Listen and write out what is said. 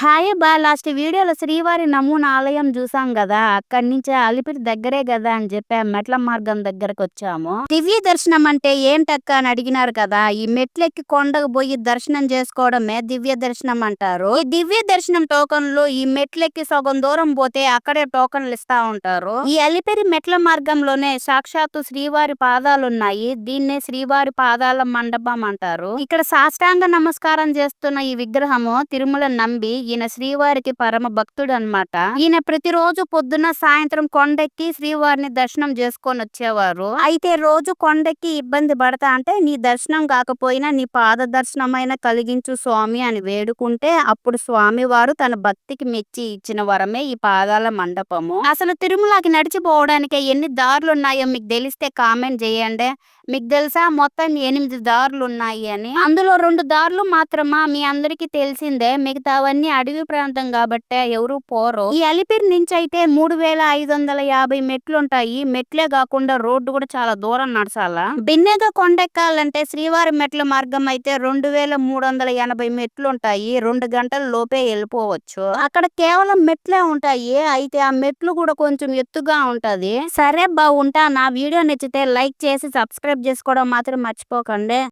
Hi బా last వీడియోలో శ్రీవారి నమూనా ఆలయం చూసాం కదా. అక్కడి నుంచి అలిపిరి దగ్గరే కదా అని చెప్పి. మెట్ల మార్గం దగ్గరకు వచ్చాము దివ్య దర్శనం అంటే ఏంటక్క అని అడిగినారు కదా. ఈ మెట్లెక్కి కొండకు పోయి దర్శనం చేసుకోవడమే దివ్య దర్శనం అంటారు. ఈ దివ్య దర్శనం టోకన్లు ఈ మెట్లెక్కి సగం దూరం పోతే అక్కడే టోకన్లు ఇస్తా ఉంటారు. ఈ అలిపిరి మెట్ల మార్గంలోనే సాక్షాత్తు శ్రీవారి పాదాలు ఉన్నాయి దీన్నే శ్రీవారి పాదాల మండపం అంటారు. ఇక్కడ సాష్టాంగ నమస్కారం చేస్తున్న ఈ విగ్రహము తిరుమల నంబి. ఈయన శ్రీవారికి పరమ భక్తుడు అనమాట ఈయన ప్రతిరోజు పొద్దున సాయంత్రం కొండెక్కి శ్రీవారిని దర్శనం చేసుకొని వచ్చేవారు. అయితే రోజు కొండెక్కి ఇబ్బంది పడతా అంటే నీ దర్శనం కాకపోయినా నీ పాద దర్శనమైన కలిగించు స్వామి అని వేడుకుంటే అప్పుడు స్వామి వారు తన భక్తికి మెచ్చి ఇచ్చిన వరమే ఈ పాదాల మండపము. అసలు తిరుమలకి నడిచిపోవడానికి ఎన్ని దారులు ఉన్నాయో మీకు తెలిస్తే కామెంట్ చేయండి. మీకు తెలుసా మొత్తం ఎనిమిది దారులు ఉన్నాయి అని. అందులో రెండు దారులు మాత్రమా మీ అందరికి తెలిసిందే మిగతావన్నీ అడవి ప్రాంతం కాబట్టి ఎవరు పోరు. ఈ అలిపిరి నుంచి అయితే మూడు వేల ఐదు వందల యాభై మెట్లు ఉంటాయి మెట్లే కాకుండా రోడ్డు కూడా చాలా దూరం నడచాలా బిన్నెగా కొండెక్కాలంటే శ్రీవారి మెట్ల మార్గం అయితే రెండు వేల మూడు వందల ఎనభై మెట్లు ఉంటాయి రెండు గంటల లోపే వెళ్ళిపోవచ్చు. అక్కడ కేవలం మెట్లే ఉంటాయి. అయితే ఆ మెట్లు కూడా కొంచెం ఎత్తుగా ఉంటది. సరే బా ఉంటా నా వీడియో నచ్చితే లైక్ చేసి సబ్స్క్రైబ్ చేసుకోవడం మాత్రం మర్చిపోకండి.